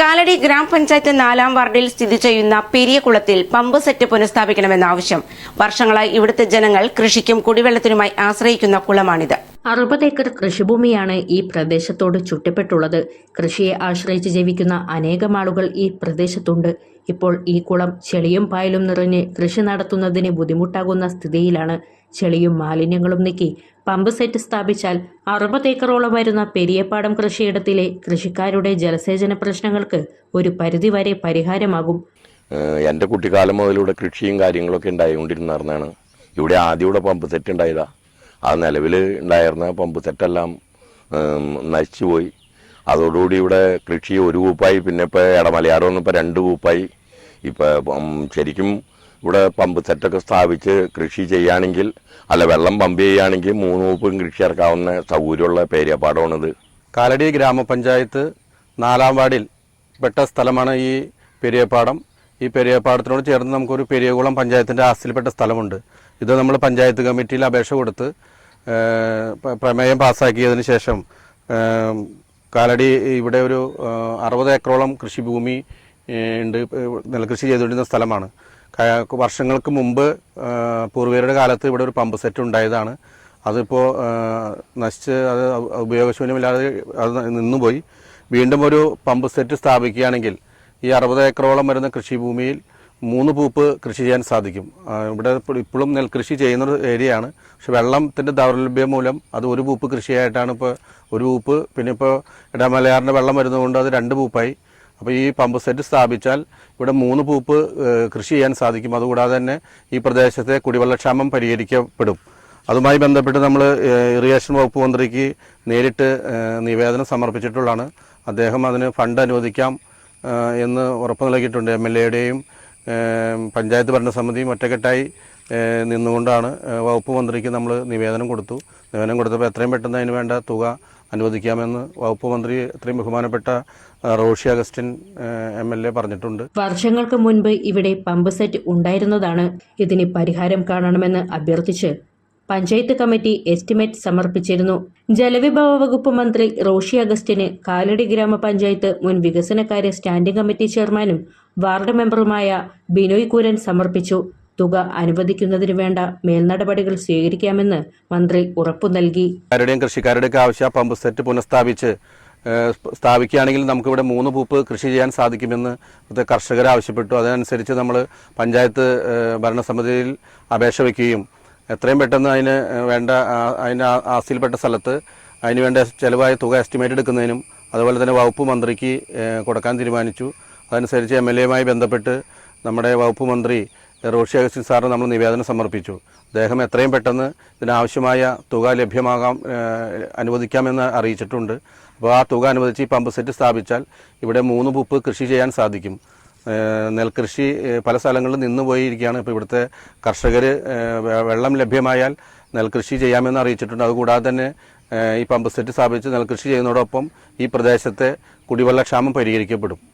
Kalady ഗ്രാമപഞ്ചായത്ത് നാലാം വാർഡിൽ സ്ഥിതി ചെയ്യുന്ന പെരിയ കുളത്തിൽ പമ്പ് സെറ്റ് പുനഃസ്ഥാപിക്കണമെന്ന ആവശ്യം. വർഷങ്ങളായി ഇവിടുത്തെ ജനങ്ങൾ കൃഷിക്കും കുടിവെള്ളത്തിനുമായി ആശ്രയിക്കുന്ന കുളമാണിത്. അറുപത് ഏക്കർ കൃഷിഭൂമിയാണ് ഈ പ്രദേശത്തോട് ചുറ്റപ്പെട്ടുള്ളത്. കൃഷിയെ ആശ്രയിച്ച് ജീവിക്കുന്ന അനേകം ആളുകൾ ഈ പ്രദേശത്തുണ്ട്. ഇപ്പോൾ ഈ കുളം ചെളിയും പായലും നിറഞ്ഞ് കൃഷി നടത്തുന്നതിന് ബുദ്ധിമുട്ടാകുന്ന സ്ഥിതിയിലാണ്. ചെളിയും മാലിന്യങ്ങളും നീക്കി പമ്പ് സെറ്റ് സ്ഥാപിച്ചാൽ അറുപത് ഏക്കറോളം വരുന്ന പെരിയപ്പാടം കൃഷിയിടത്തിലെ കൃഷിക്കാരുടെ ജലസേചന പ്രശ്നങ്ങൾക്ക് ഒരു പരിധിവരെ പരിഹാരമാകും. എന്റെ കുട്ടിക്കാലം മുതൽ ഇവിടെ കൃഷിയും കാര്യങ്ങളൊക്കെ ഉണ്ടായിക്കൊണ്ടിരുന്നതാണ് ഇവിടെ ആദ്യം ഇവിടെ പമ്പ് സെറ്റ് ഉണ്ടായതാ. ആ നിലവിൽ ഉണ്ടായിരുന്ന പമ്പ് സെറ്റെല്ലാം നശിച്ചുപോയി. അതോടുകൂടി ഇവിടെ കൃഷി ഒരു കൂപ്പായി പിന്നെ ഇപ്പോൾ ഇടമലയാടം ഇപ്പോൾ രണ്ട് കൂപ്പായി. ഇപ്പം ശരിക്കും ഇവിടെ പമ്പ് സെറ്റൊക്കെ സ്ഥാപിച്ച് കൃഷി ചെയ്യുകയാണെങ്കിൽ അല്ല വെള്ളം പമ്പ് ചെയ്യുകയാണെങ്കിൽ മൂന്ന് കൂപ്പും കൃഷി ഇറക്കാവുന്ന സൗകര്യമുള്ള പേരിയപ്പാടമാണിത് കാലടി ഗ്രാമപഞ്ചായത്ത് നാലാം വാർഡിൽ പെട്ട സ്ഥലമാണ് ഈ പെരിയപ്പാടം. ഈ പെരിയപ്പാടത്തിനോട് ചേർന്ന് നമുക്കൊരു പെരിയകുളം പഞ്ചായത്തിന്റെ ആസ്തിയിൽപ്പെട്ട സ്ഥലമുണ്ട്. ഇത് നമ്മൾ പഞ്ചായത്ത് കമ്മിറ്റിയിൽ അപേക്ഷ കൊടുത്ത് പ്രമേയം പാസ്സാക്കിയതിന് ശേഷം കാലടി ഇവിടെ ഒരു അറുപത് ഏക്കറോളം കൃഷിഭൂമി ഉണ്ട് നെൽകൃഷി ചെയ്തുകൊണ്ടിരുന്ന സ്ഥലമാണ്. വർഷങ്ങൾക്ക് മുമ്പ് പൂർവികരുടെ കാലത്ത് ഇവിടെ ഒരു പമ്പ് സെറ്റ് ഉണ്ടായതാണ്. അതിപ്പോൾ നശിച്ച് അത് ഉപയോഗശൂന്യമില്ലാതെ അത് നിന്നുപോയി. വീണ്ടും ഒരു പമ്പ് സെറ്റ് സ്ഥാപിക്കുകയാണെങ്കിൽ ഈ അറുപത് ഏക്കറോളം വരുന്ന കൃഷിഭൂമിയിൽ മൂന്ന് പൂപ്പ് കൃഷി ചെയ്യാൻ സാധിക്കും. ഇവിടെ ഇപ്പോഴും നെൽകൃഷി ചെയ്യുന്ന ഒരു ഏരിയയാണ്. പക്ഷെ വെള്ളത്തിന്റെ ദൗർലഭ്യം മൂലം അത് ഒരു പൂപ്പ് കൃഷിയായിട്ടാണ് ഇപ്പോൾ ഒരു പൂപ്പ്. പിന്നെ ഇപ്പോൾ ഇടമലയാറിന്റെ വെള്ളം വരുന്നതുകൊണ്ട് അത് രണ്ട് പൂപ്പായി. അപ്പോൾ ഈ പമ്പ് സെറ്റ് സ്ഥാപിച്ചാൽ ഇവിടെ മൂന്ന് പൂപ്പ് കൃഷി ചെയ്യാൻ സാധിക്കും. അതുകൂടാതെ തന്നെ ഈ പ്രദേശത്തെ കുടിവെള്ളക്ഷാമം പരിഹരിക്കപ്പെടും. അതുമായി ബന്ധപ്പെട്ട് നമ്മൾ ഇറിഗേഷൻ വകുപ്പ് മന്ത്രിക്ക് നേരിട്ട് നിവേദനം സമർപ്പിച്ചിട്ടുള്ളതാണ്. അദ്ദേഹം അതിന് ഫണ്ട് അനുവദിക്കാം എന്ന് ഉറപ്പ് നൽകിയിട്ടുണ്ട്. എം എൽ എയുടെയും പഞ്ചായത്ത് ഭരണസമിതിയും ഒറ്റക്കെട്ടായി നിന്നുകൊണ്ടാണ് വകുപ്പ് മന്ത്രിക്ക് നമ്മൾ നിവേദനം കൊടുത്തു. നിവേദനം കൊടുത്തപ്പോൾ എത്രയും പെട്ടെന്ന് അതിന് വേണ്ട തുക അനുവദിക്കാമെന്ന് വകുപ്പ് മന്ത്രി അത്രയും ബഹുമാനപ്പെട്ട Roshy Augustine M L A പറഞ്ഞിട്ടുണ്ട്. വർഷങ്ങൾക്ക് മുൻപ് ഇവിടെ പമ്പ് സെറ്റ് ഉണ്ടായിരുന്നതാണ്. ഇതിന് പരിഹാരം കാണണമെന്ന് അഭ്യർത്ഥിച്ച് പഞ്ചായത്ത് കമ്മിറ്റി എസ്റ്റിമേറ്റ് സമർപ്പിച്ചിരുന്നു. ജലവിഭവ വകുപ്പ് മന്ത്രി റോഷി അഗസ്റ്റിന് കാലടി ഗ്രാമപഞ്ചായത്ത് മുൻ വികസനകാര്യ സ്റ്റാൻഡിംഗ് കമ്മിറ്റി ചെയർമാനും വാർഡ് മെമ്പറുമായ ബിനോയ് കൂരൻ സമർപ്പിച്ചു. തുക അനുവദിക്കുന്നതിന് വേണ്ട മേൽനടപടികൾ സ്വീകരിക്കാമെന്ന് മന്ത്രി ഉറപ്പു നൽകി. ആരുടെയും കൃഷിക്കാരുടെയൊക്കെ ആവശ്യം പമ്പ് സെറ്റ് പുനഃസ്ഥാപിച്ച് സ്ഥാപിക്കുകയാണെങ്കിൽ നമുക്കിവിടെ മൂന്ന് പൂപ്പ് കൃഷി ചെയ്യാൻ സാധിക്കുമെന്ന് കർഷകർ ആവശ്യപ്പെട്ടു. അതിനനുസരിച്ച് നമ്മൾ പഞ്ചായത്ത് ഭരണസമിതിയിൽ അപേക്ഷ വയ്ക്കുകയും എത്രയും പെട്ടെന്ന് അതിന് വേണ്ട അതിന് ആസ്തിയിൽപ്പെട്ട സ്ഥലത്ത് അതിന് വേണ്ട ചിലവായ തുക എസ്റ്റിമേറ്റ് എടുക്കുന്നതിനും അതുപോലെ തന്നെ വകുപ്പ് മന്ത്രിക്ക് കൊടുക്കാൻ തീരുമാനിച്ചു. അതനുസരിച്ച് എം എൽ എയുമായി ബന്ധപ്പെട്ട് നമ്മുടെ വകുപ്പ് മന്ത്രി റോഷി അഗസ്റ്റിൻ സാറിന് നമ്മൾ നിവേദനം സമർപ്പിച്ചു. അദ്ദേഹം എത്രയും പെട്ടെന്ന് ഇതിനാവശ്യമായ തുക ലഭ്യമാകാം അനുവദിക്കാമെന്ന് അറിയിച്ചിട്ടുണ്ട്. അപ്പോൾ ആ തുക അനുവദിച്ച് ഈ പമ്പ് സെറ്റ് സ്ഥാപിച്ചാൽ ഇവിടെ മൂന്ന് പുപ്പ് കൃഷി ചെയ്യാൻ സാധിക്കും. നെൽകൃഷി പല സ്ഥലങ്ങളിൽ നിന്ന് പോയിരിക്കുകയാണ്. ഇപ്പോൾ ഇവിടുത്തെ കർഷകർ വെള്ളം ലഭ്യമായാൽ നെൽകൃഷി ചെയ്യാമെന്ന് അറിയിച്ചിട്ടുണ്ട്. അതുകൂടാതെ തന്നെ ഈ പമ്പ് സെറ്റ് സ്ഥാപിച്ച് നെൽകൃഷി ചെയ്യുന്നതോടൊപ്പം ഈ പ്രദേശത്തെ കുടിവെള്ളക്ഷാമം പരിഹരിക്കപ്പെടും.